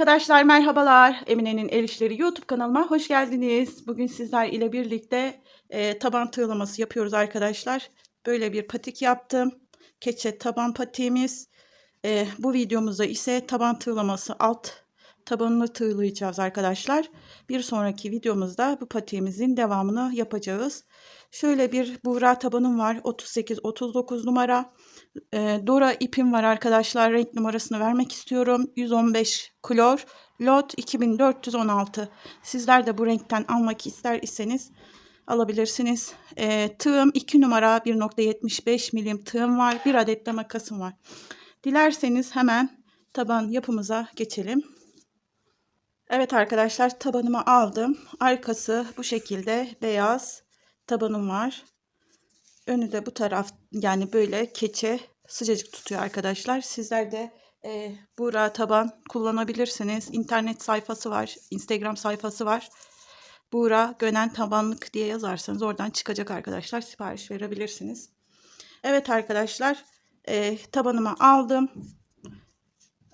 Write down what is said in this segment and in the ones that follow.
arkadaşlar merhabalar. Emine'nin El İşleri YouTube kanalıma hoş geldiniz. Bugün sizler ile birlikte e, taban tığlaması yapıyoruz arkadaşlar. Böyle bir patik yaptım. Keçe taban patiğimiz. E, bu videomuzda ise taban tığlaması alt tabanını tığlayacağız arkadaşlar. Bir sonraki videomuzda bu patiğimizin devamını yapacağız. Şöyle bir buğra tabanım var. 38-39 numara. E, Dora ipim var arkadaşlar. Renk numarasını vermek istiyorum. 115 klor. Lot 2416. Sizler de bu renkten almak ister iseniz alabilirsiniz. E, tığım 2 numara 1.75 milim tığım var. Bir adet de makasım var. Dilerseniz hemen taban yapımıza geçelim. Evet arkadaşlar tabanımı aldım. Arkası bu şekilde beyaz tabanım var. Önü de bu taraf yani böyle keçe sıcacık tutuyor arkadaşlar. Sizler de e, Buğra taban kullanabilirsiniz. İnternet sayfası var. Instagram sayfası var. Buğra Gönen Tabanlık diye yazarsanız oradan çıkacak arkadaşlar. Sipariş verebilirsiniz. Evet arkadaşlar e, tabanımı aldım.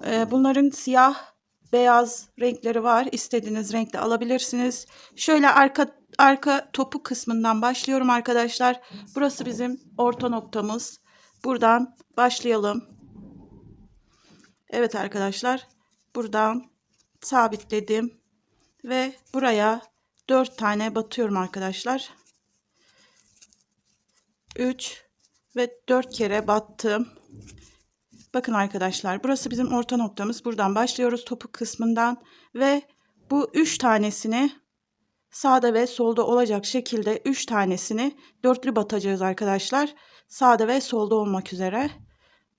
E, bunların siyah beyaz renkleri var. İstediğiniz renkte alabilirsiniz. Şöyle arka arka topu kısmından başlıyorum arkadaşlar. Burası bizim orta noktamız. Buradan başlayalım. Evet arkadaşlar. Buradan sabitledim. Ve buraya 4 tane batıyorum arkadaşlar. 3 ve 4 kere battım. Bakın arkadaşlar burası bizim orta noktamız. Buradan başlıyoruz topuk kısmından ve bu 3 tanesini sağda ve solda olacak şekilde 3 tanesini dörtlü batacağız arkadaşlar. Sağda ve solda olmak üzere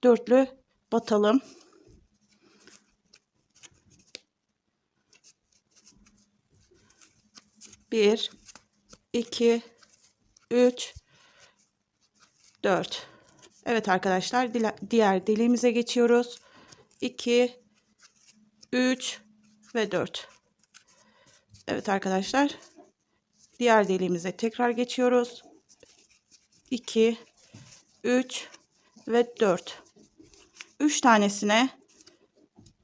dörtlü batalım. Bir, iki, üç, dört. Evet arkadaşlar diğer deliğimize geçiyoruz. 2 3 ve 4. Evet arkadaşlar. Diğer deliğimize tekrar geçiyoruz. 2 3 ve 4. 3 tanesine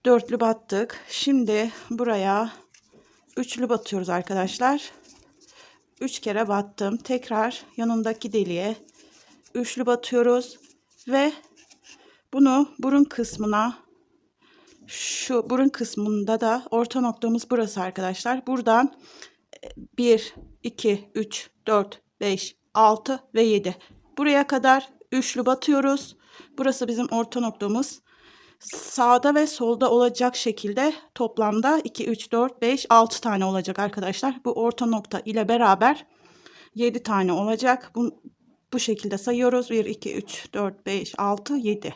dörtlü battık. Şimdi buraya üçlü batıyoruz arkadaşlar. 3 kere battım. Tekrar yanındaki deliğe üçlü batıyoruz ve bunu burun kısmına şu burun kısmında da orta noktamız burası arkadaşlar. Buradan 1, 2, 3, 4, 5, 6 ve 7. Buraya kadar üçlü batıyoruz. Burası bizim orta noktamız. Sağda ve solda olacak şekilde toplamda 2, 3, 4, 5, 6 tane olacak arkadaşlar. Bu orta nokta ile beraber 7 tane olacak. Bu, bu şekilde sayıyoruz. 1, 2, 3, 4, 5, 6, 7.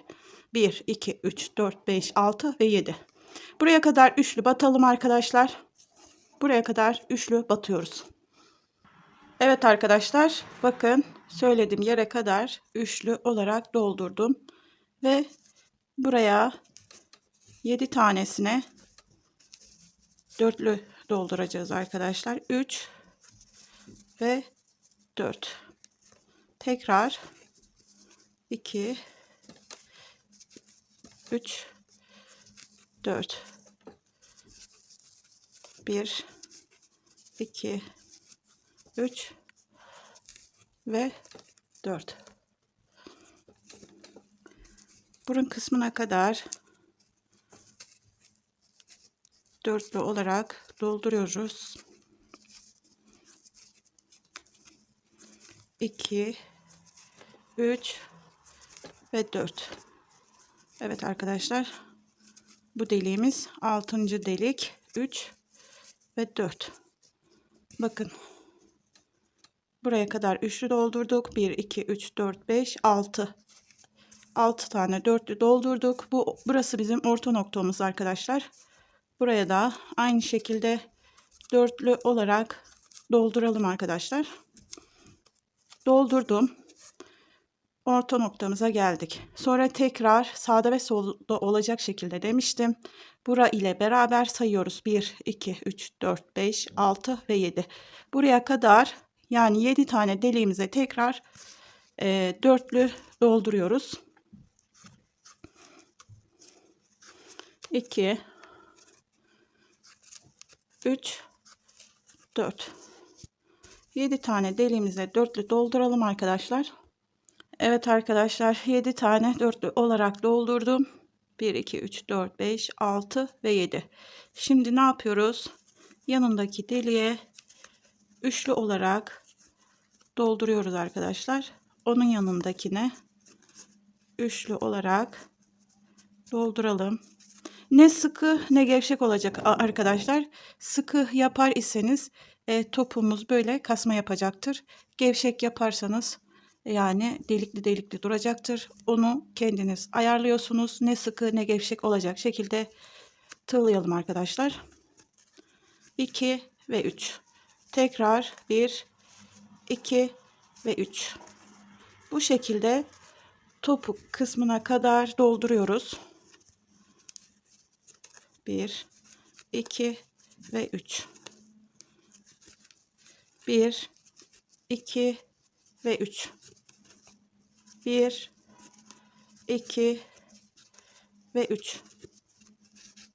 1, 2, 3, 4, 5, 6 ve 7. Buraya kadar üçlü batalım arkadaşlar. Buraya kadar üçlü batıyoruz. Evet arkadaşlar bakın söylediğim yere kadar üçlü olarak doldurdum. Ve buraya 7 tanesine dörtlü dolduracağız arkadaşlar. 3 ve 4 tekrar. 2 3 4 1 2 3 ve 4 burun kısmına kadar dörtlü olarak dolduruyoruz. 2 3 ve 4. Evet arkadaşlar. Bu deliğimiz 6. delik 3 ve 4. Bakın. Buraya kadar üçlü doldurduk. 1 2 3 4 5 6. 6 tane dörtlü doldurduk. Bu burası bizim orta noktamız arkadaşlar. Buraya da aynı şekilde dörtlü olarak dolduralım arkadaşlar. Doldurdum orta noktamıza geldik. Sonra tekrar sağda ve solda olacak şekilde demiştim. Bura ile beraber sayıyoruz. 1, 2, 3, 4, 5, 6 ve 7. Buraya kadar yani 7 tane deliğimize tekrar e, dörtlü dolduruyoruz. 2 3 4 7 tane deliğimize dörtlü dolduralım arkadaşlar. Evet arkadaşlar 7 tane dörtlü olarak doldurdum. 1 2 3 4 5 6 ve 7. Şimdi ne yapıyoruz? Yanındaki deliğe üçlü olarak dolduruyoruz arkadaşlar. Onun yanındakine üçlü olarak dolduralım. Ne sıkı ne gevşek olacak arkadaşlar. Sıkı yapar iseniz e, topumuz böyle kasma yapacaktır. Gevşek yaparsanız yani delikli delikli duracaktır. Onu kendiniz ayarlıyorsunuz. Ne sıkı ne gevşek olacak şekilde tığlayalım arkadaşlar. 2 ve 3. Tekrar 1, 2 ve 3. Bu şekilde topuk kısmına kadar dolduruyoruz. 1, 2 ve 3. 1, 2 ve 3. 1, 2 ve 3.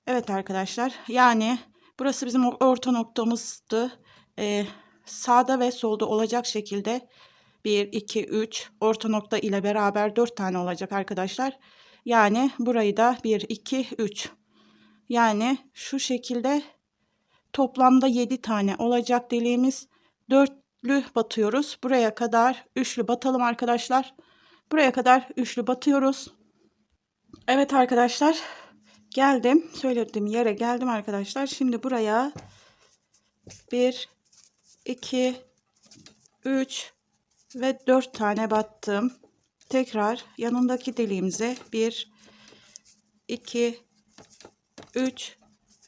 Evet arkadaşlar yani burası bizim orta noktamızdı. Ee, sağda ve solda olacak şekilde 1, 2, 3 orta nokta ile beraber 4 tane olacak arkadaşlar. Yani burayı da 1, 2, 3. Yani şu şekilde toplamda 7 tane olacak deliğimiz. Dörtlü batıyoruz. Buraya kadar üçlü batalım arkadaşlar. Buraya kadar üçlü batıyoruz. Evet arkadaşlar. Geldim. Söylediğim yere geldim arkadaşlar. Şimdi buraya 1, 2, 3 ve 4 tane battım. Tekrar yanındaki deliğimize 1, 2, 3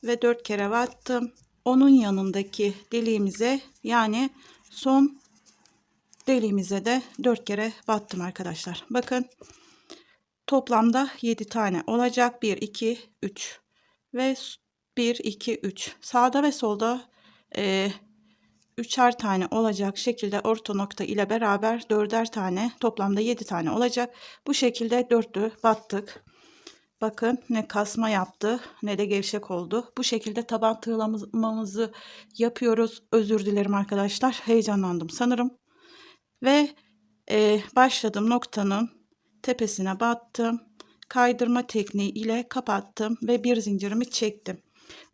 ve 4 kere battım. Onun yanındaki deliğimize yani son deliğimize de 4 kere battım arkadaşlar. Bakın toplamda 7 tane olacak. 1, 2, 3 ve 1, 2, 3. Sağda ve solda e, üçer tane olacak şekilde orta nokta ile beraber dörder tane toplamda 7 tane olacak. Bu şekilde dörtlü battık. Bakın ne kasma yaptı ne de gevşek oldu. Bu şekilde taban tığlamamızı yapıyoruz. Özür dilerim arkadaşlar. Heyecanlandım sanırım. Ve e, başladığım noktanın tepesine battım. Kaydırma tekniği ile kapattım ve bir zincirimi çektim.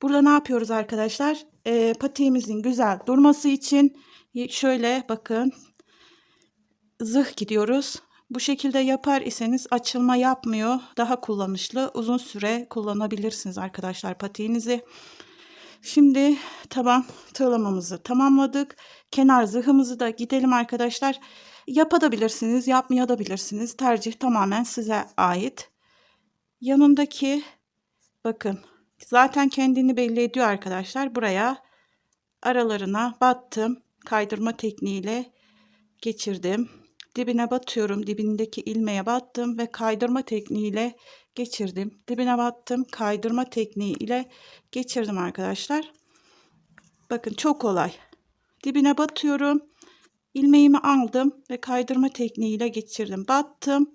Burada ne yapıyoruz arkadaşlar? E, patiğimizin güzel durması için şöyle bakın zıh gidiyoruz. Bu şekilde yapar iseniz açılma yapmıyor. Daha kullanışlı. Uzun süre kullanabilirsiniz arkadaşlar patiğinizi. Şimdi taban tığlamamızı tamamladık. Kenar zırhımızı da gidelim arkadaşlar. Yapabilirsiniz, yapmayabilirsiniz. Tercih tamamen size ait. Yanındaki bakın zaten kendini belli ediyor arkadaşlar. Buraya aralarına battım. Kaydırma tekniğiyle geçirdim dibine batıyorum. Dibindeki ilmeğe battım ve kaydırma tekniğiyle geçirdim. Dibine battım. Kaydırma tekniği ile geçirdim arkadaşlar. Bakın çok kolay. Dibine batıyorum. ilmeğimi aldım ve kaydırma tekniği ile geçirdim. Battım.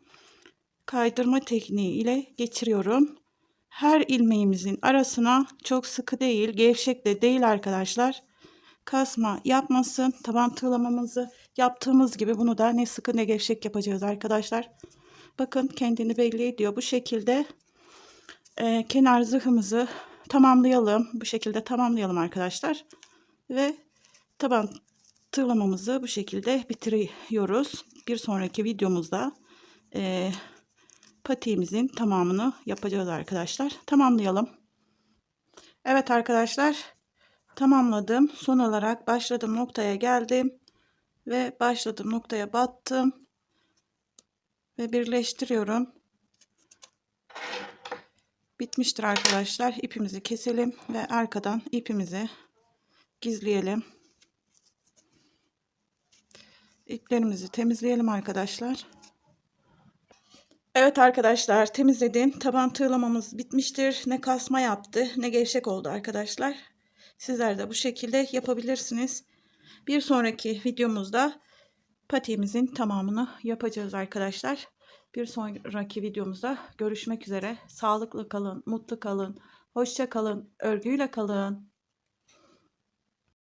Kaydırma tekniği ile geçiriyorum. Her ilmeğimizin arasına çok sıkı değil, gevşek de değil arkadaşlar kasma yapmasın. Taban tığlamamızı yaptığımız gibi bunu da ne sıkı ne gevşek yapacağız arkadaşlar. Bakın kendini belli ediyor. Bu şekilde e, kenar zırhımızı tamamlayalım. Bu şekilde tamamlayalım arkadaşlar. Ve taban tığlamamızı bu şekilde bitiriyoruz. Bir sonraki videomuzda e, patiğimizin tamamını yapacağız arkadaşlar. Tamamlayalım. Evet arkadaşlar tamamladım. Son olarak başladığım noktaya geldim ve başladığım noktaya battım ve birleştiriyorum. Bitmiştir arkadaşlar. İpimizi keselim ve arkadan ipimizi gizleyelim. İplerimizi temizleyelim arkadaşlar. Evet arkadaşlar temizledim. Taban tığlamamız bitmiştir. Ne kasma yaptı ne gevşek oldu arkadaşlar. Sizler de bu şekilde yapabilirsiniz. Bir sonraki videomuzda patiğimizin tamamını yapacağız arkadaşlar. Bir sonraki videomuzda görüşmek üzere. Sağlıklı kalın, mutlu kalın, hoşça kalın, örgüyle kalın.